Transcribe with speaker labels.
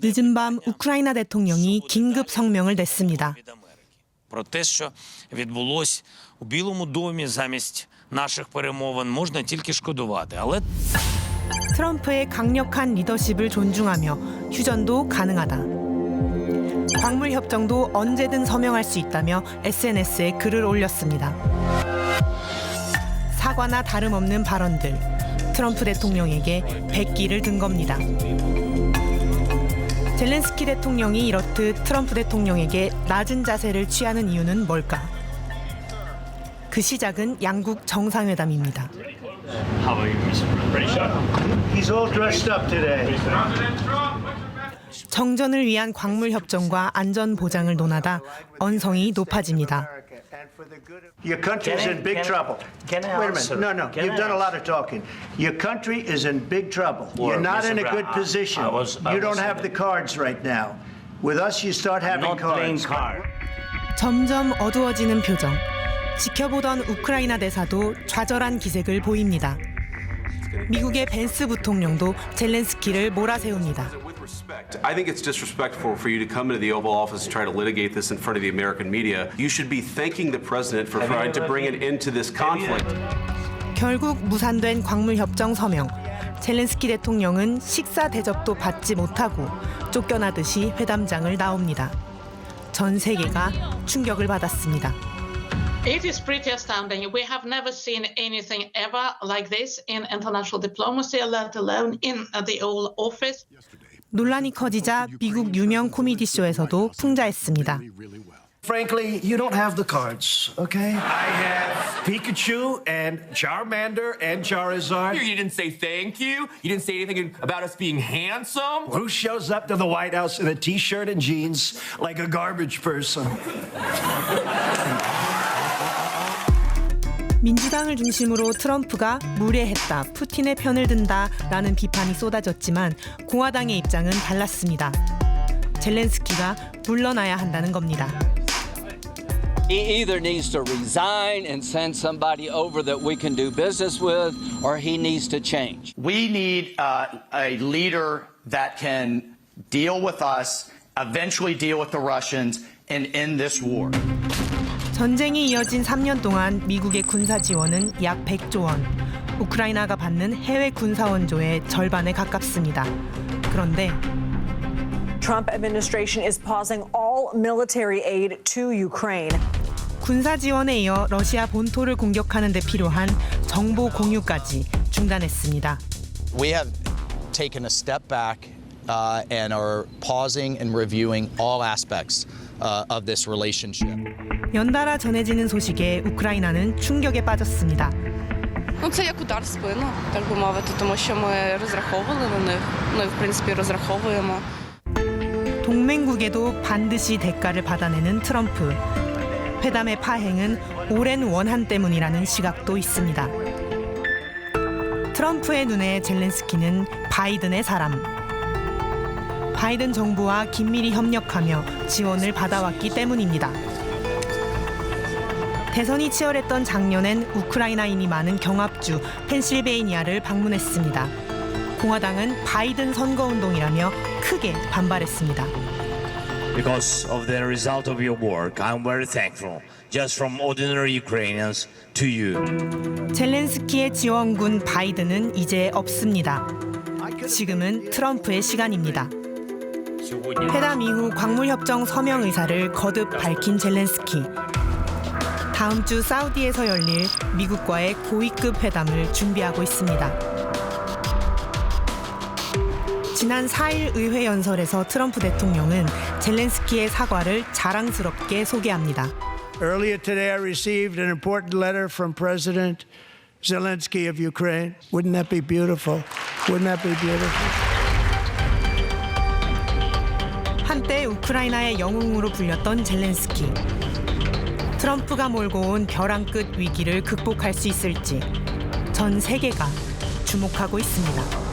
Speaker 1: 늦은 밤 우크라이나 대통령이 긴급 성명을 냈습니다.
Speaker 2: Про те, що відбулось у Білому домі замість наших перемовин, можна тільки шкодувати. Але
Speaker 1: 트럼프의 강력한 리더십을 존중하며 휴전도 가능하다. 광물 협정도 언제든 서명할 수 있다며 SNS에 글을 올렸습니다. 사과나 다름없는 발언들. 트럼프 대통령에게 백기를 든 겁니다. 젤렌스키 대통령이 이렇듯 트럼프 대통령에게 낮은 자세를 취하는 이유는 뭘까? 그 시작은 양국 정상회담입니다. 정전을 위한 광물 협정과 안전 보장을 논하다 언성이 높아집니다.
Speaker 3: Your country is in big trouble.
Speaker 4: can I
Speaker 3: Wait a
Speaker 4: answer?
Speaker 3: minute. No, no.
Speaker 4: Can
Speaker 3: You've
Speaker 4: I
Speaker 3: done a lot
Speaker 4: answer?
Speaker 3: of talking. Your country is in big trouble.
Speaker 4: Well,
Speaker 3: You're not
Speaker 4: Mr.
Speaker 3: in a good
Speaker 4: Brown, I-
Speaker 3: position.
Speaker 4: I was- I
Speaker 3: You don't
Speaker 4: was-
Speaker 3: have the cards right now. With us, you start having
Speaker 4: not playing
Speaker 3: cards.
Speaker 4: card.
Speaker 1: 점점 어두워지는 표정. 지켜보던 우크라이나 대사도 좌절한 기색을 보입니다. 미국의 벤스 부통령도 젤렌스키를 몰아세웁니다.
Speaker 5: I think it's disrespectful for you to come into the Oval Office and try to litigate this in front of the American media. You should be thanking the president for
Speaker 4: Have you
Speaker 5: trying to
Speaker 4: ever
Speaker 5: bring an
Speaker 4: been-
Speaker 5: end to this
Speaker 4: Have you
Speaker 5: conflict.
Speaker 1: 결국 무산된 광물 협정 서명. 젤렌스키 대통령은 식사 대접도 받지 못하고 쫓겨나듯이 회담장을 나옵니다. 전 세계가 충격을 받았습니다.
Speaker 6: It is pretty astounding. We have never seen anything ever like this in international diplomacy, let alone in the Oval Office.
Speaker 1: 논란이 커지자 미국 유명 코미디 쇼에서도 풍자했습니다.
Speaker 7: Frankly, you don't have the cards, okay? I have Pikachu and Charmander and Charizard.
Speaker 8: You didn't say thank you. You didn't say anything about us being handsome.
Speaker 7: Who shows up to the White House in a t shirt and jeans like a garbage person?
Speaker 1: 민주당을 중심으로 트럼프가 무례했다, 푸틴의 편을 든다라는 비판이 쏟아졌지만 공화당의 입장은 달랐습니다. 젤렌스키가 물러나야 한다는 겁니다.
Speaker 9: He either needs to resign and send somebody over that we can do business with, or he needs to change.
Speaker 10: We need uh, a leader that can deal with us, eventually deal with the Russians, and end this war.
Speaker 1: 전쟁이 이어진 3년 동안 미국의 군사 지원은 약 100조 원, 우크라이나가 받는 해외 군사 원조의 절반에 가깝습니다. 그런데
Speaker 11: Trump administration is pausing all military aid to Ukraine.
Speaker 1: 군사 지원에 이어 러시아 본토를 공격하는 데 필요한 정보 공유까지 중단했습니다.
Speaker 12: We have taken a step back uh, and are pausing and reviewing all aspects uh, of this relationship.
Speaker 1: 연달아 전해지는 소식에 우크라이나는 충격에 빠졌습니다.
Speaker 13: Ну це як удар в спину, так би мовити, тому що ми розраховували на них. Ну і в принципі розраховуємо.
Speaker 1: 동맹국에도 반드시 대가를 받아내는 트럼프. 회담의 파행은 오랜 원한 때문이라는 시각도 있습니다. 트럼프의 눈에 젤렌스키는 바이든의 사람. 바이든 정부와 긴밀히 협력하며 지원을 받아왔기 때문입니다. 대선이 치열했던 작년엔 우크라이나인이 많은 경합주 펜실베이니아를 방문했습니다. 공화당은 바이든 선거 운동이라며 크게 반발했습니다.
Speaker 4: Because of the result of your work, I'm very thankful. Just from ordinary Ukrainians to you.
Speaker 1: 젤렌스키의 지원군 바이든은 이제 없습니다. 지금은 트럼프의 시간입니다. 회담 이후 광물협정 서명 의사를 거듭 밝힌 젤렌스키. 다음 주 사우디에서 열릴 미국과의 고위급 회담을 준비하고 있습니다. 지난 4일 의회 연설에서 트럼프 대통령은 젤렌스키의 사과를 자랑스럽게 소개합니다.
Speaker 3: Earlier today, I received an important letter from President Zelensky of Ukraine. Wouldn't that be beautiful? Wouldn't that be beautiful?
Speaker 1: 한때 우크라이나의 영웅으로 불렸던 젤렌스키. 트럼프가 몰고 온 벼랑 끝 위기를 극복할 수 있을지 전 세계가 주목하고 있습니다.